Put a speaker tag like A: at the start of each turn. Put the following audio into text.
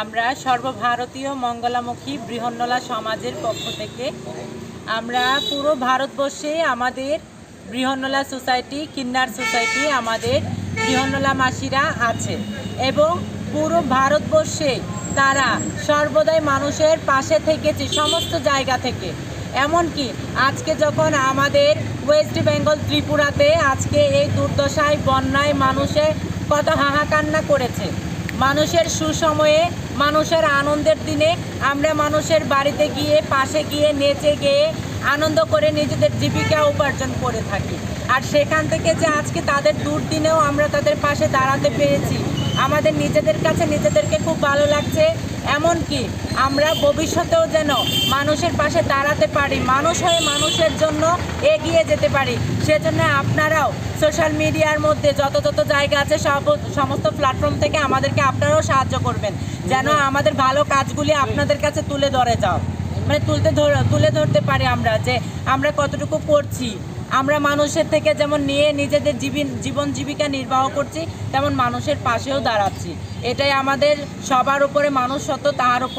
A: আমরা সর্বভারতীয় মঙ্গলামুখী বৃহন্নলা সমাজের পক্ষ থেকে আমরা পুরো ভারতবর্ষে আমাদের বৃহন্নলা সোসাইটি, কিন্নার সোসাইটি আমাদের বৃহন্নলা মাসিরা আছে এবং পুরো ভারতবর্ষে তারা সর্বদাই মানুষের পাশে থেকেছে, সমস্ত জায়গা থেকে। এমনকি আজকে যখন আমাদের ওয়েস্ট বেঙ্গল ত্রিপুরাতে আজকে এই দুর্দশায়, বন্যায় মানুষের কত হাহাকান্না করেছে। মানুষের সুসময়ে, মানুষের আনন্দের দিনে আমরা মানুষের বাড়িতে গিয়ে, পাশে গিয়ে, নেচে গিয়ে আনন্দ করে নিজেদের জীবিকা উপার্জন করে থাকি। আর সেখান থেকে যে আজকে তাদের দুর্দিনেও আমরা তাদের পাশে দাঁড়াতে পেরেছি আমাদের নিজেদের কাছে নিজেদেরকে খুব ভালো লাগছে। এমনকি আমরা ভবিষ্যতেও যেন মানুষের পাশে দাঁড়াতে পারি মানুষ হয়ে মানুষের জন্য এগিয়ে যেতে পারি। সেজন্য আপনারাও সোশ্যাল মিডিয়ার মধ্যে যত যত জায়গা আছে সব সমস্ত প্ল্যাটফর্ম থেকে আমাদেরকে আপনারাও সাহায্য করবেন। যেন আমাদের ভালো কাজগুলি আপনাদের কাছে তুলে ধরে যাও। মানে তুলতে ধর- তুলে ধরতে পারি আমরা যে আমরা কতটুকু করছি। আমরা মানুষের থেকে যেমন নিয়ে নিজেদের জীবন জীবন জীবিকা নির্বাহ করছি, তেমন মানুষের পাশেও দাঁড়াচ্ছি। এটাই আমাদের সবার উপরে মানুষ সত্য তাহার উপর